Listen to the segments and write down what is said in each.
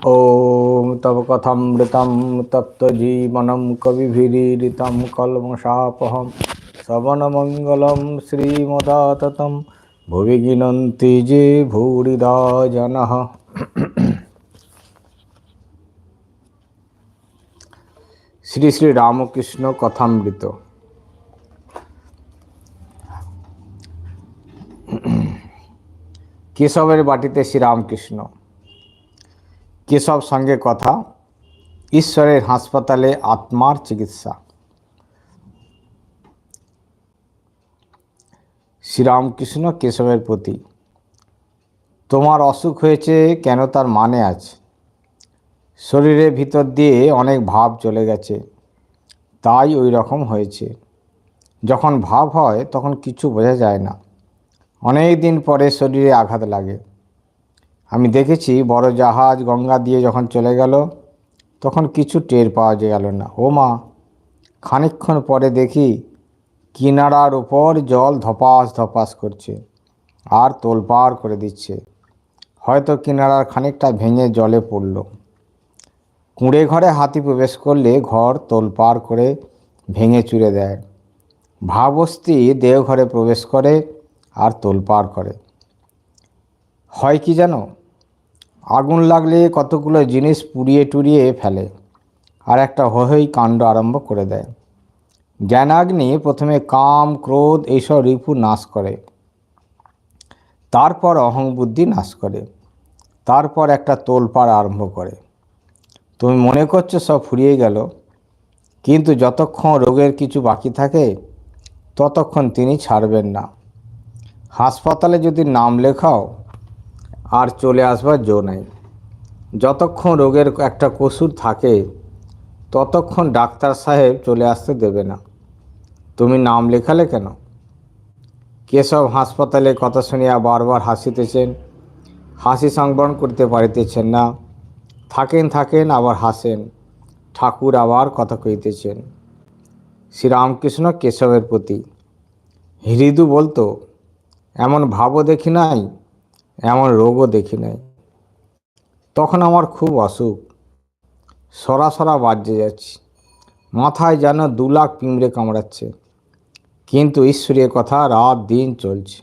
ॐ तव कथमृतं तप्तजीवनं कविभिरीडितं कल्मषापहं श्रवणमङ्गलं श्रीमदाततं भुवि गिनन्ति जे भूरिदा जनः শ্রী শ্রী রামকৃষ্ণ কথামৃত কেশবের বাটিতে শ্রীরামকৃষ্ণ কেশব সঙ্গে কথা, ঈশ্বরের হাসপাতালে আত্মার চিকিৎসা। শ্রীরামকৃষ্ণ কেশবের প্রতি, তোমার অসুখ হয়েছে কেন তার মানে আছে? শরীরের ভিতর দিয়ে অনেক ভাব চলে গেছে, তাই ওই রকম হয়েছে। যখন ভাব হয়, তখন কিছু বোঝা যায় না। অনেক দিন পরে শরীরে আঘাত লাগে। আমি দেখেছি বড় জাহাজ গঙ্গা দিয়ে যখন চলে গেল, তখন কিছু টের পাওয়া গেল না। ও মা, খানিকক্ষণ পরে দেখি কিনারার উপর জল ধপাস ধপাস করছে আর তোলপাড় করে দিচ্ছে। হয়তো কিনারার খানিকটা ভেঙে জলে পড়ল। কুঁড়ে ঘরে হাতি প্রবেশ করলে ঘর তোলপাড় করে ভেঙে চুরে দেয়। ভাবস্তি দেওঘরে প্রবেশ করে আর তোলপাড় করে। হয় কি জানো? আগুন লাগলে কতগুলো জিনিস পুড়িয়ে টুড়িয়ে ফেলে আর একটা হই কাণ্ড আরম্ভ করে দেয়। জ্ঞানাগ্নি প্রথমে কাম, ক্রোধ এইসব রিপু নাশ করে। তারপর অহংবুদ্ধি নাশ করে। তারপর একটা তোলপাড় আরম্ভ করে। তুমি মনে করছ সব ফুরিয়ে গেল, কিন্তু যতক্ষণ রোগের কিছু বাকি থাকে, ততক্ষণ তিনি ছাড়বেন না। হাসপাতালে যদি নাম লেখাও আর চলে আসবার জো নাই। যতক্ষণ রোগের একটা কসুর থাকে, ততক্ষণ ডাক্তার সাহেব চলে আসতে দেবে না। তুমি নাম লেখালে কেন? কেশব হাসপাতালে কথা শুনিয়া বারবার হাসিতেছেন। হাসি সংবরণ করতে পারিতেছেন না। থাকেন থাকেন, আবার হাসেন। ঠাকুর আবার কথা কইতেছেন। শ্রীরামকৃষ্ণ কেশবের প্রতি। হৃদু বলতো, এমন ভাবও দেখি নাই এমন রোগও দেখি নাই। তখন আমার খুব অসুখ। সরাসরা বাজে যাচ্ছি। মাথায় যেন দু লাখ পিঁমড়ে কামড়াচ্ছে। কিন্তু ঈশ্বরের কথা রাত দিন চলছে।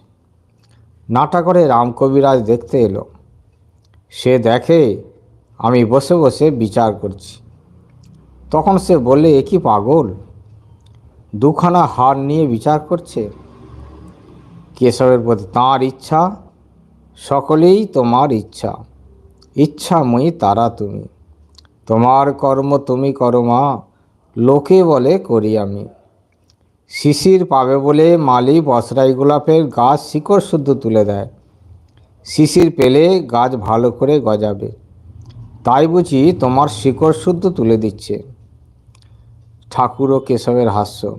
নাটা করে রামকবিরাজ দেখতে এলো। সে দেখে আমি বসে বসে বিচার করছি। তখন সে বললে, এ কি পাগল? দুখানা হার নিয়ে বিচার করছে? কেশবের প্রতি তাঁর ইচ্ছা সকলেই তোমার ইচ্ছা। ইচ্ছাময়ী তারা তুমি। তোমার কর্ম তুমি করো মা, লোকে বলে করি আমি। শিশির পাবে বলে মালি বসরাই গোলাপের গাছ শিকড় শুদ্ধ তুলে দেয়। শিশির পেলে গাছ ভালো করে গজাবে। তাই বুঝি তোমার শিকড় শুদ্ধ তুলে দিচ্ছে। ঠাকুর ও কেশবের হাস্য।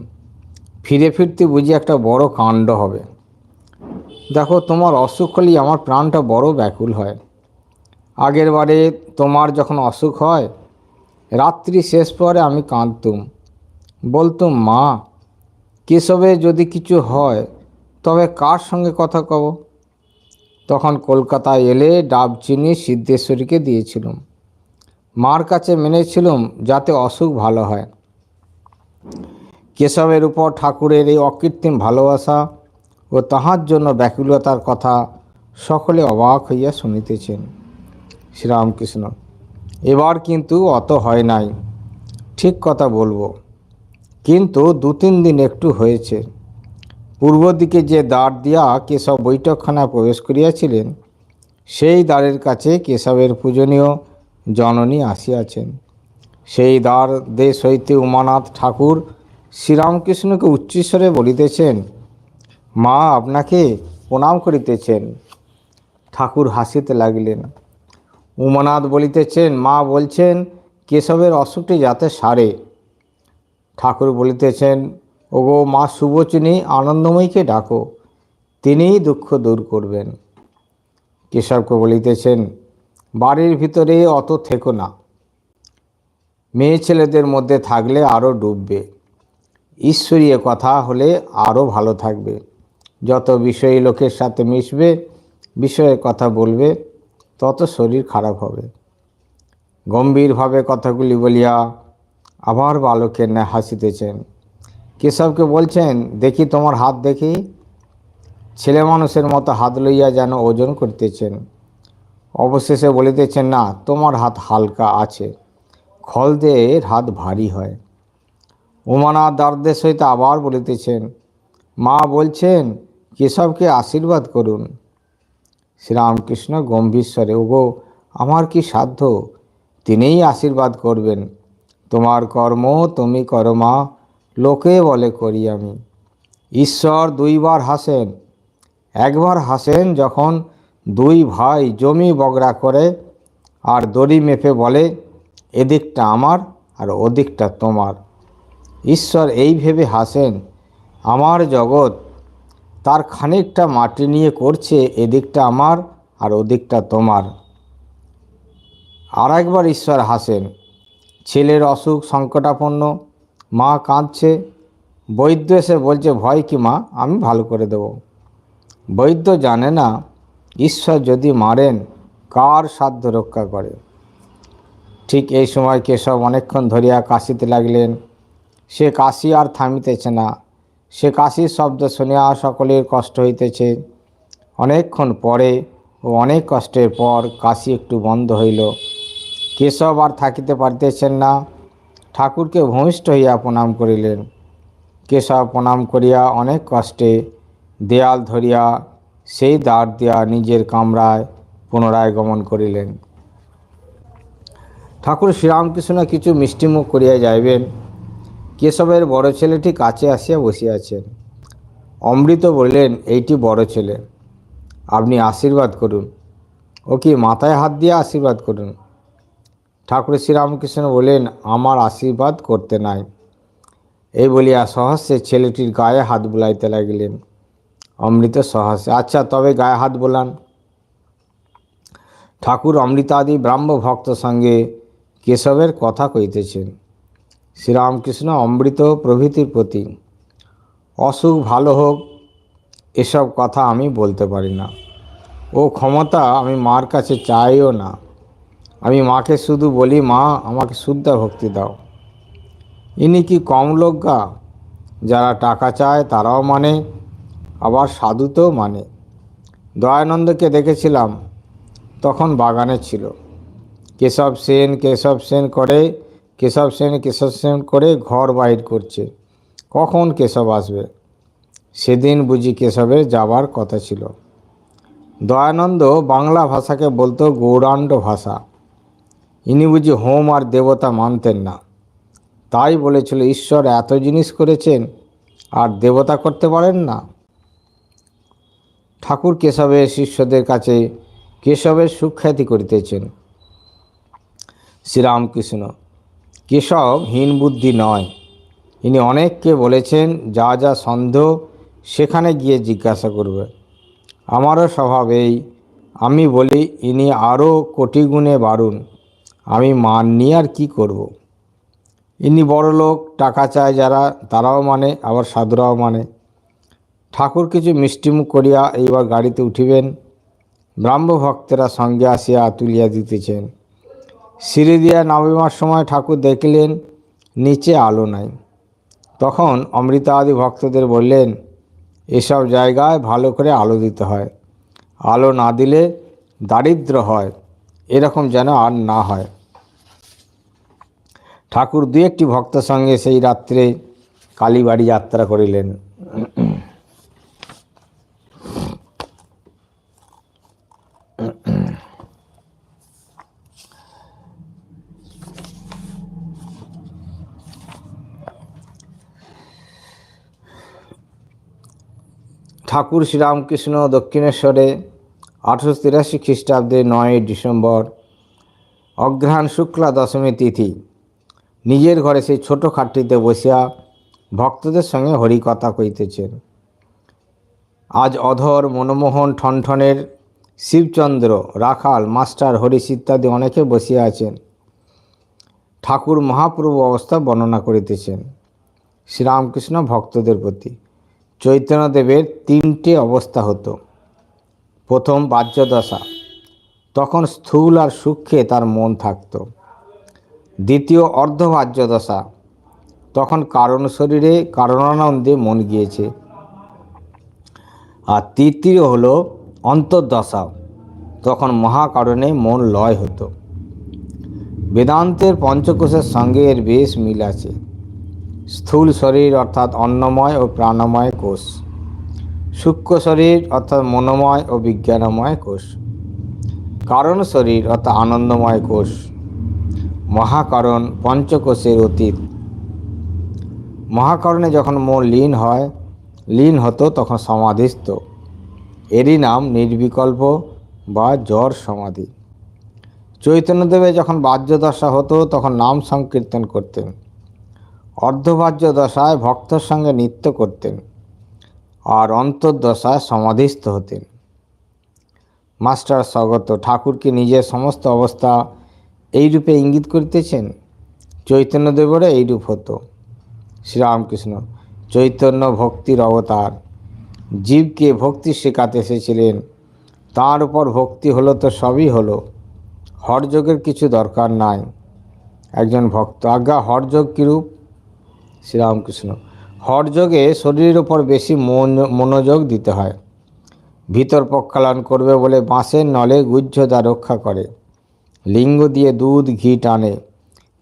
ফিরে ফিরতে বুঝি একটা বড় কাণ্ড হবে। দেখো, তোমার অসুখ হলেই আমার প্রাণটা বড় ব্যাকুল হয়। আগের বারে তোমার যখন অসুখ হয়, রাত্রি শেষ পরে আমি কাঁদতুম। বলতুম, মা, কেশবে যদি কিছু হয়, তবে কার সঙ্গে কথা কব? তখন কলকাতায় এলে ডাবচিনি সিদ্ধেশ্বরীকে দিয়েছিলাম। মার কাছে মেনেছিলাম যাতে অসুখ ভালো হয়। কেশবের উপর ঠাকুরের এই অকৃত্রিম ভালোবাসা ও তাহার জন্য ব্যাকুলতার কথা সকলে অবাক হইয়া শুনিতেছেন। শ্রীরামকৃষ্ণ, এবার কিন্তু অত হয় নাই, ঠিক কথা বলব। কিন্তু দু তিন দিন একটু হয়েছে। পূর্ব দিকে যে দ্বার দিয়া কেশব বৈঠকখানা প্রবেশ করিয়াছিলেন, সেই দ্বারের কাছে কেশবের পূজনীয় জননী আসিয়াছেন। সেই দ্বার দেশ হইতে উমানাথ ঠাকুর শ্রীরামকৃষ্ণকে উচ্চস্বরে বলিতেছেন মা আপনাকে প্রণাম করিতেছেন। ঠাকুর হাসিতে লাগিলেন। উমানাথ বলিতেছেন, মা বলছেন, কেশবের অসুখটি যাতে সারে। ঠাকুর বলিতেছেন, ওগো মা শুভচিনী আনন্দময়ীকে ডাকো, তিনিই দুঃখ দূর করবেন। কেশবকে বলিতেছেন, বাড়ির ভিতরে অত থেকো না। মেয়ে ছেলেদের মধ্যে থাকলে আরও ডুববে। ঈশ্বরীয় কথা হলে আরও ভালো থাকবে। যত বিষয়ী লোকের সাথে মিশবে, বিষয়ে কথা বলবে, তত শরীর খারাপ হবে। গম্ভীরভাবে কথাগুলি বলিয়া আবার বালকের ন্যায় হাসিতেছেন। কেশবকে বলছেন, দেখি তোমার হাত দেখি। ছেলে মানুষের মতো হাত লইয়া যেন ওজন করিতেছেন। অবশেষে বলিতেছেন, না, তোমার হাত হালকা আছে। খল খলদের হাত ভারী হয়। উমানাথ দ্বারদের সহিত আবার বলিতেছেন, মা বলছেন কেশবকে আশীর্বাদ করুন? শ্রীরামকৃষ্ণ গম্ভীর স্বরে, ওগো, আমার কি সাধ্য? তিনিই আশীর্বাদ করবেন। তোমার কর্ম, তুমি করো মা, লোকে বলে করি আমি। ঈশ্বর দুইবার হাসেন। একবার হাসেন যখন দুই ভাই জমি বগড়া করে আর দড়ি মেপে বলে, এদিকটা আমার আর ওদিকটা তোমার। ঈশ্বর এই ভেবে হাসেন, আমার জগৎ তার খানিকটা মাটি নিয়ে করছে এদিকটা আমার আর ওদিকটা তোমার। আর একবার ঈশ্বর হাসেন, ছেলের অসুখ সংকটাপন্ন, মা কাঁদছে, বৈদ্য এসে বলছে, ভয় কি মা? আমি ভালো করে দেব। বৈদ্য জানে না, ঈশ্বর যদি মারেন, কার সাধ্য রক্ষা করে? ঠিক এই সময় কেশব অনেকক্ষণ ধরিয়া কাশিতে লাগলেন। সে কাশি আর থামিতেছে না। সে কাশির শব্দ শুনিয়া সকলের কষ্ট হইতেছে। অনেকক্ষণ পরে ও অনেক কষ্টের পর কাশি একটু বন্ধ হইল। কেশব আর থাকিতে পারিতেছেন না। ঠাকুরকে ভূমিষ্ঠ হইয়া প্রণাম করিলেন। কেশব প্রণাম করিয়া অনেক কষ্টে দেয়াল ধরিয়া সেই দ্বার দিয়া নিজের কামরায় পুনরায় গমন করিলেন। ঠাকুর শ্রীরামকৃষ্ণ কিছু মিষ্টিমুখ করিয়া যাইবেন। কেশবের বড় ছেলেটি কাছে আসিয়া বসিয়াছেন অমৃত বললেন, এইটি বড় ছেলে, আপনি আশীর্বাদ করুন। ও কি মাথায় হাত দিয়ে আশীর্বাদ করুন? ঠাকুর শ্রীরামকৃষ্ণ বললেন, আমার আশীর্বাদ করতে নাই। এই বলিয়া সহস্যে ছেলেটির গায়ে হাত বুলাইতে লাগিলেন। অমৃত সহস্যে আচ্ছা তবে গায়ে হাত বোলান। ঠাকুর অমৃতাদি ব্রাহ্ম ভক্ত সঙ্গে কেশবের কথা কইতেছেন। শ্রীরামকৃষ্ণ অমৃত প্রভৃতির প্রতি। অসুখ ভালো হোক, এসব কথা আমি বলতে পারি না। ও ক্ষমতা আমি মার কাছে চাইও না। আমি মাকে শুধু বলি, মা, আমাকে শুদ্ধা ভক্তি দাও। ইনি কি কম লোকগা যারা টাকা চায় তারাও মানে আবার সাধুতেও মানে। দয়ানন্দকে দেখেছিলাম, তখন বাগানে ছিল। কেশব সেন কেশব সেন করে কেশব সেন কেশব সেন করে ঘর বাহির করছে। কখন কেশব আসবে? সেদিন বুঝি কেশবের যাবার কথা ছিল। দয়ানন্দ বাংলা ভাষাকে বলতো গৌরাণ্ড ভাষা। ইনি বুঝি হোম আর দেবতা মানতেন না। তাই বলেছিল, ঈশ্বর এত জিনিস করেছেন, আর দেবতা করতে পারেন না? ঠাকুর কেশবের শিষ্যদের কাছে কেশবের সুখ্যাতি করিতেছেন। শ্রীরামকৃষ্ণ কেশব হীন বুদ্ধি নয়। ইনি অনেককে বলেছেন, যা যা সন্দেহ সেখানে গিয়ে জিজ্ঞাসা করবে। আমারও স্বভাব এই। আমি বলি, ইনি আরও কোটি গুণে বাড়ুন আমি মান নিয়ে আর কী করব। ইনি বড় লোক টাকা চায় যারা, তারাও মানে আবার সাধুরাও মানে। ঠাকুর কিছু মিষ্টিমুখ করিয়া এইবার গাড়িতে উঠিবেন। ব্রাহ্ম ভক্তেরা সঙ্গে আসিয়া তুলিয়া দিতেছেন। সিঁড়ি দিয়া নামিবার সময় ঠাকুর দেখলেন, নিচে আলো নাই। তখন অমৃতাদি ভক্তদের বললেন, এসব জায়গায় ভালো করে আলো দিতে হয়। আলো না দিলে দারিদ্র হয়, এরকম যেন আর না হয়। ঠাকুর দু একটি ভক্ত সঙ্গে সেই রাত্রে কালীবাড়ি যাত্রা করিলেন। ঠাকুর শ্রীরামকৃষ্ণ দক্ষিণেশ্বরে আঠারোশো তিরাশি খ্রিস্টাব্দে নয় ডিসেম্বর অগ্রহায়ণ শুক্লা দশমী তিথি। নিজের ঘরে সেই ছোটো খাটটিতে বসিয়া ভক্তদের সঙ্গে হরিকথা কইতেছেন আজ অধর মনমোহন ঠনঠনের শিবচন্দ্র, রাখাল, মাস্টার, হরিশ ইত্যাদি অনেকে বসিয়া আছেন। ঠাকুর মহাপ্রভু অবস্থা বর্ণনা করিতেছেন। শ্রীরামকৃষ্ণ ভক্তদের প্রতি চৈতন্যদেবের তিনটে অবস্থা হতো। প্রথম বাহ্যদশা, তখন স্থূল আর সূক্ষ্মে তার মন থাকত। দ্বিতীয় অর্ধভাজ্য দশা তখন কারণ শরীরে কারণানন্দে মন গিয়েছে। আর তৃতীয় হলো অন্তর্দশা, তখন মহাকারণে মন লয় হতো। বেদান্তের পঞ্চকোষের সঙ্গে এর বেশ মিল আছে। স্থূল শরীর অর্থাৎ অন্নময় ও প্রাণময় কোষ। সূক্ষ্ম শরীর অর্থাৎ মনোময় ও বিজ্ঞানময় কোষ। কারণ শরীর অর্থাৎ আনন্দময় কোষ। মহাকারণ পঞ্চকোষের অতীত। মহাকরণে যখন মন লীন হয়, লীন হতো তখন সমাধিস্থ। এরই নাম নির্বিকল্প বা জ্বর সমাধি। চৈতন্যদেবে যখন বাহ্য দশা হতো তখন নাম সংকীর্তন করতেন। অর্ধবাহ্য দশায় ভক্তর সঙ্গে নৃত্য করতেন আর অন্তর্দশায় সমাধিস্থ হতেন। মাস্টার স্বগত ঠাকুরকে নিজের সমস্ত অবস্থা এই রূপে ইঙ্গিত করিতেছেন? চৈতন্যদেবেরও এইরূপ হতো। শ্রীরামকৃষ্ণ চৈতন্য ভক্তির অবতার। জীবকে ভক্তি শেখাতে এসেছিলেন। তার উপর ভক্তি হলো তো সবই হলো। হরযোগের কিছু দরকার নাই। একজন ভক্ত, আজ্ঞা, হরযোগ কীরূপ? শ্রীরামকৃষ্ণ। হরযোগে শরীরের উপর বেশি মন, মনোযোগ দিতে হয়। ভিতর পক্ষালন করবে বলে বাঁশের নলে গুহ্যতা রক্ষা করে। লিঙ্গ দিয়ে দুধ, ঘি টানে।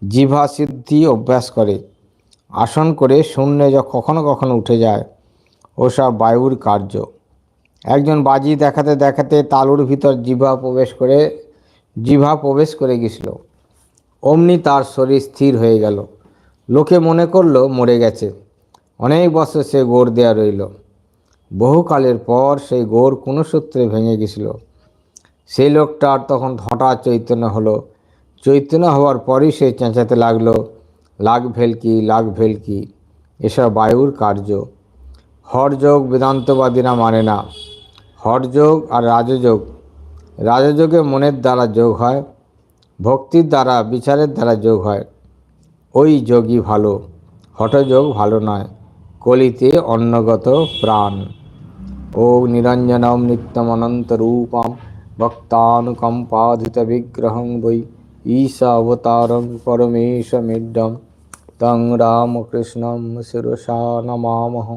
জিভা সিদ্ধি অভ্যাস করে। আসন করে শূন্যে যা, কখনো কখনো উঠে যায়। ওসব বায়ুর কার্য। একজন বাজি দেখাতে দেখাতে তালুর ভিতর জিভা প্রবেশ করে জিভা প্রবেশ করে গেছিল। অমনি তার শরীর স্থির হয়ে গেল। লোকে মনে করল মরে গেছে। অনেক বছর সে গোড় দেয়া রইল। বহুকালের পর সেই গোড় কোনো সূত্রে ভেঙে গেছিল। সেই লোকটার তখন হঠাৎ চৈতন্য হলো। চৈতন্য হওয়ার পরই সে চেঁচাতে লাগল, লাগ ভেলকি লাগ ভেলকি, এসব বায়ুর কার্য। হরযোগ বেদান্তবাদীরা মানে না। হরযোগ আর রাজযোগ। রাজযোগে মনের দ্বারা যোগ হয়, ভক্তির দ্বারা, বিচারের দ্বারা যোগ হয়। ওই যোগই ভালো, হঠযোগ ভালো নয়, কলিতে অন্নগত প্রাণ। ও নিরঞ্জনম নিত্যমনন্তরূপম ভক্তানুকম্পাধিত বিগ্রহং বৈ ঈশা অবতারং পরমেশমিড্ডম তং রামকৃষ্ণম শিরসা নমামহ